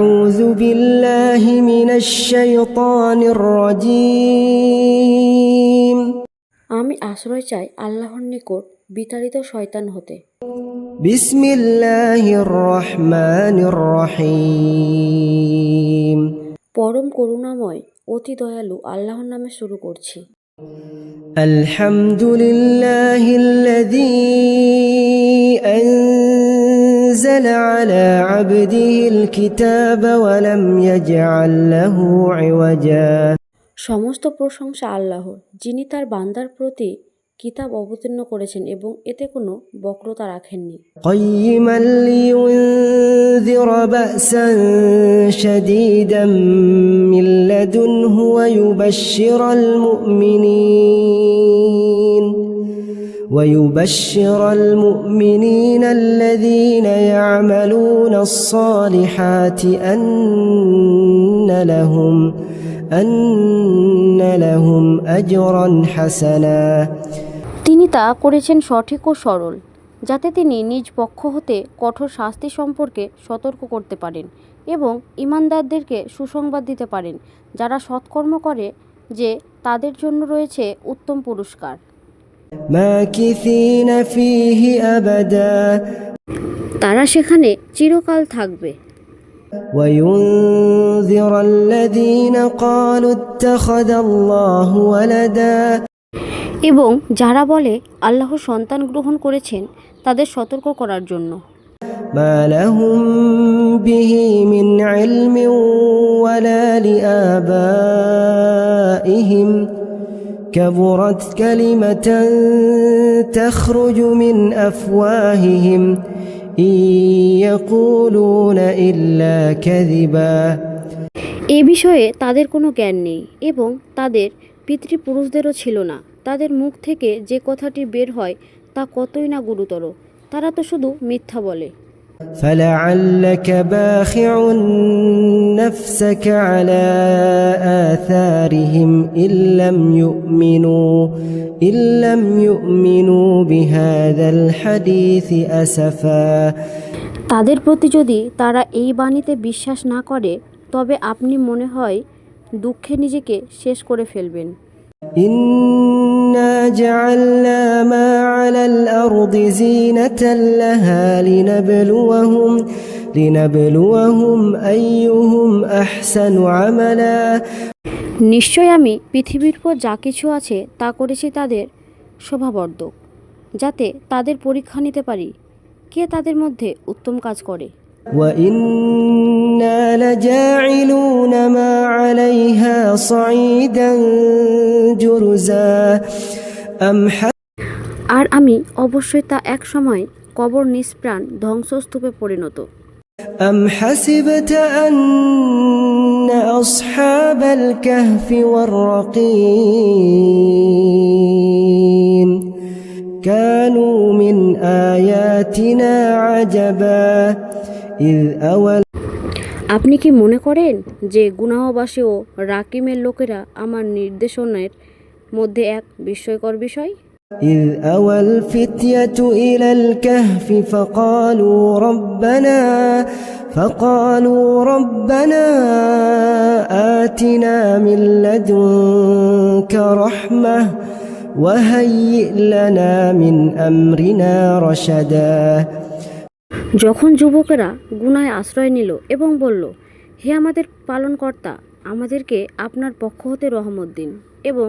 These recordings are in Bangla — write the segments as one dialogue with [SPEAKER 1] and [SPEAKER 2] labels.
[SPEAKER 1] أعوذ بالله من الشيطان الرجيم
[SPEAKER 2] আমি আশ্রয় চাই আল্লাহর নিকট বিতাড়িত শয়তান হতে
[SPEAKER 1] بسم الله الرحمن الرحيم
[SPEAKER 2] পরম করুণাময় অতি দয়ালু আল্লাহর নামে শুরু করছি
[SPEAKER 1] الحمد لله الذي أنزل على عبده الكتاب ولم يجعل له عوجا
[SPEAKER 2] সমস্ত প্রশংসা আল্লাহর যিনি তার বান্দার প্রতি কিতাব অবতীর্ণ করেছেন এবং এতে কোনো বক্রতা রাখেননি
[SPEAKER 1] قيما لينذر بأسا شديدا من لدنه ويبشر المؤمنين ويبشر المؤمنين الذين يعملون الصالحات أن لهم أن لهم أجرا حسنا
[SPEAKER 2] তিনি তা করেছেন সঠিক ও সরল যাতে তিনি নিজ পক্ষ হতে কঠোর শাস্তি সম্পর্কে সতর্ক করতে পারেন এবং ইমানদারদেরকে সুসংবাদ দিতে পারেন যারা সৎকর্ম করে যে তাদের জন্য রয়েছে উত্তম পুরস্কার
[SPEAKER 1] ماكثين فيه أبدا
[SPEAKER 2] তারা সেখানে চিরকাল থাকবে
[SPEAKER 1] وينذر الذين قالوا اتخذ الله ولدا
[SPEAKER 2] এবং যারা বলে আল্লাহ সন্তান গ্রহণ করেছেন তাদের সতর্ক করার জন্য
[SPEAKER 1] ما لهم به من علم ولا لآبائهم كبرت كلمة تخرج من أفواههم إن يقولون إلا كذبا
[SPEAKER 2] এ বিষয়ে তাদের কোনো জ্ঞান নেই এবং তাদের পিতৃপুরুষদেরও ছিল না তাদের মুখ থেকে যে কথাটি বের হয় তা কতই না গুরুতর তারা তো শুধু মিথ্যা বলে
[SPEAKER 1] فلعلك باخع نفسك على آثارهم إن لم يؤمنوا إن لم يؤمنوا بهذا الحديث أسفا
[SPEAKER 2] তাদের প্রতি যদি তারা এই বাণীতে বিশ্বাস না করে তবে আপনি মনে হয় দুঃখে নিজেকে শেষ করে ফেলবেন
[SPEAKER 1] إنا جعلنا ما على الأرض زينة لها لنبلوهم لنبلوهم أيهم أحسن عملا
[SPEAKER 2] নিশ্চয় আমি পৃথিবীর পর যা কিছু আছে তা করেছি তাদের শোভাবর্ধক যাতে তাদের পরীক্ষা নিতে পারি কে তাদের মধ্যে উত্তম কাজ করে
[SPEAKER 1] وإنا لجاعلون ما عليها صعيدا جرزا أم
[SPEAKER 2] আর আমি অবশ্যই তা এক সময় কবর নিষ্প্রাণ ধ্বংসস্তূপে পরিণত
[SPEAKER 1] أم حسبت أن أصحاب الكهف والرقيم كانوا من آياتنا عجبا إذ أوى
[SPEAKER 2] আপনি কি মনে করেন যে গুনাহবাসী ও রাকিমের লোকেরা আমার নির্দেশনের মধ্যে এক বিস্ময়কর বিষয়
[SPEAKER 1] إذ أوى الفتية إلى الكهف فقالوا ربنا فقالوا ربنا آتنا من لدنك رحمة وهيئ لنا من أمرنا رشدا
[SPEAKER 2] যখন যুবকেরা গুনায় আশ্রয় নিল এবং বলল হে আমাদের পালনকর্তা আমাদেরকে আপনার পক্ষ হতে রহমত দিন এবং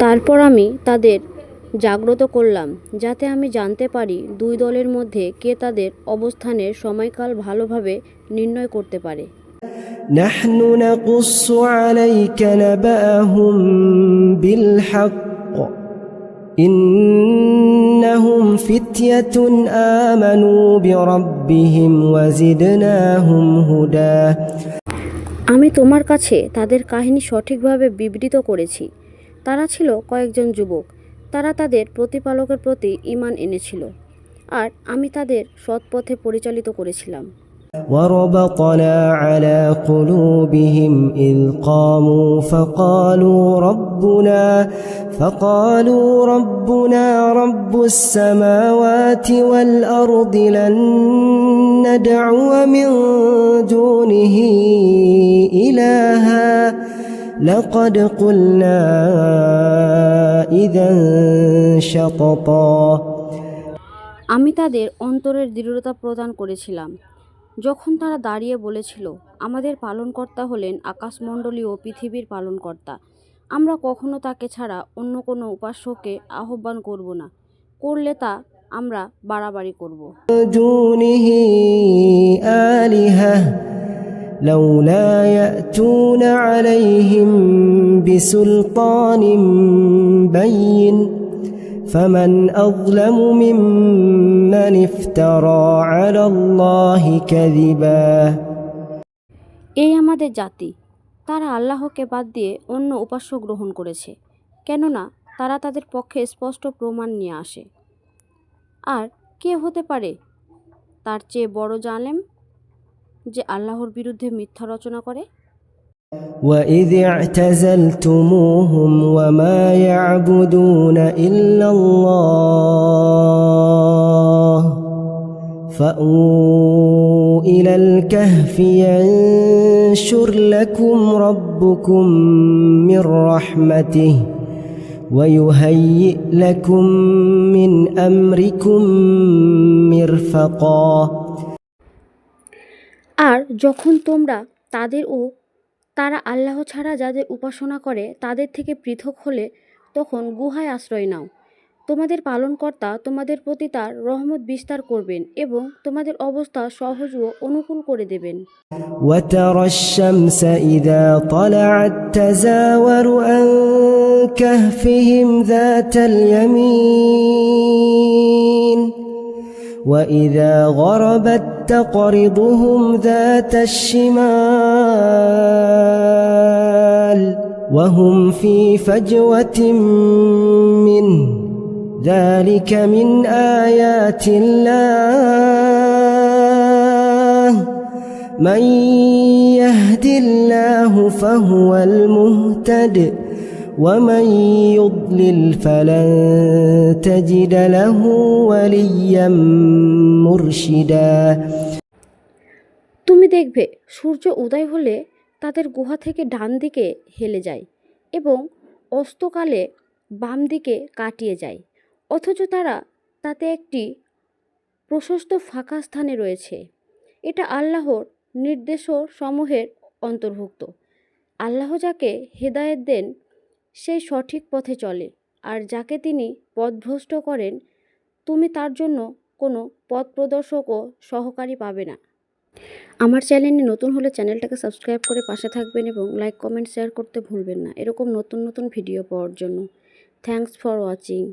[SPEAKER 2] তারপর আমি তাদের জাগ্রত করলাম যাতে আমি জানতে পারি দুই দলের মধ্যে কে তাদের অবস্থানের সময়কাল ভালোভাবে নির্ণয় করতে পারে
[SPEAKER 1] نحن نقص عليك نبأهم بالحق إنهم فتية آمنوا بربهم وزدناهم هدى
[SPEAKER 2] আমি তোমার কাছে তাদের কাহিনী সঠিকভাবে বিবৃত করেছি তারা ছিল কয়েকজন যুবক তারা তাদের প্রতিপালকের প্রতি ঈমান এনেছিল আর আমি তাদের সৎ পথে পরিচালিত করেছিলাম
[SPEAKER 1] وربطنا على قلوبهم إذ قاموا فقالوا ربنا فقالوا ربنا رب السماوات والأرض لن ندعو من دونه إلها لقد قلنا إذا شططا
[SPEAKER 2] আমি তাদের অন্তরের দৃঢ়তা প্রদান করেছিলাম যখন তারা দাঁড়িয়ে বলেছিল আমাদের পালনকর্তা হলেন আকাশমণ্ডলী ও পৃথিবীর পালনকর্তা আমরা কখনো তাকে ছাড়া অন্য কোনো উপাস্যকে আহ্বান করব না করলে তা আমরা বাড়াবাড়ি করব
[SPEAKER 1] دونه آلهة لولا يأتون عليهم بسلطان بين فمن أظلم ممن افترى على الله كذبا
[SPEAKER 2] এই আমাদের জাতি তারা আল্লাহকে বাদ দিয়ে অন্য উপাস্য গ্রহণ করেছে কেননা তারা তাদের পক্ষে স্পষ্ট প্রমাণ নিয়ে আসে আর কে হতে পারে তার চেয়ে বড় জালেম যে আল্লাহর বিরুদ্ধে মিথ্যা রচনা করে
[SPEAKER 1] وإذ اعتزلتموهم وما يعبدون إلا الله فأووا إلى الكهف ينشر لكم ربكم من رحمته ويهيئ لكم من أمركم مرفقا
[SPEAKER 2] আর যখন তোমরা তাদের ও তারা আল্লাহ ছাড়া যাদের উপাসনা করে তাদের থেকে পৃথক হলে তখন গুহায় আশ্রয় নাও তোমাদের পালনকর্তা তোমাদের প্রতি তার রহমত বিস্তার করবেন এবং তোমাদের অবস্থা সহজ ও অনুকূল করে দেবেন
[SPEAKER 1] وترى الشمس إذا طلعت تزاور عن كهفهم ذات اليمين وإذا غربت تقرضهم ذات الشمال وهم في فجوة منه ذلك من آيات الله من يهد الله فهو المهتد ومن يضلل فلن تجد له وليا مرشدا
[SPEAKER 2] তুমি দেখবে সূর্য উদয় হলে তাদের গুহা থেকে ডান দিকে হেলে যায় এবং অস্তকালে বাম দিকে কাটিয়ে যায় অথচ তারা তাতে একটি প্রশস্ত ফাঁকা স্থানে রয়েছে এটা আল্লাহর নির্দেশ সমূহের অন্তর্ভুক্ত আল্লাহ যাকে হেদায়েত দেন সেই সঠিক পথে চলে। আর যাকে তিনি পথভ্রষ্ট করেন, তুমি তার জন্য কোনো পথ প্রদর্শক ও সহকারী পাবে না। আমার চ্যানেলে নতুন হলে চ্যানেলটাকে সাবস্ক্রাইব করে পাশে থাকবেন এবং লাইক, কমেন্ট, শেয়ার করতে ভুলবেন না। এরকম নতুন নতুন ভিডিও পাওয়ার জন্য। Thanks for watching.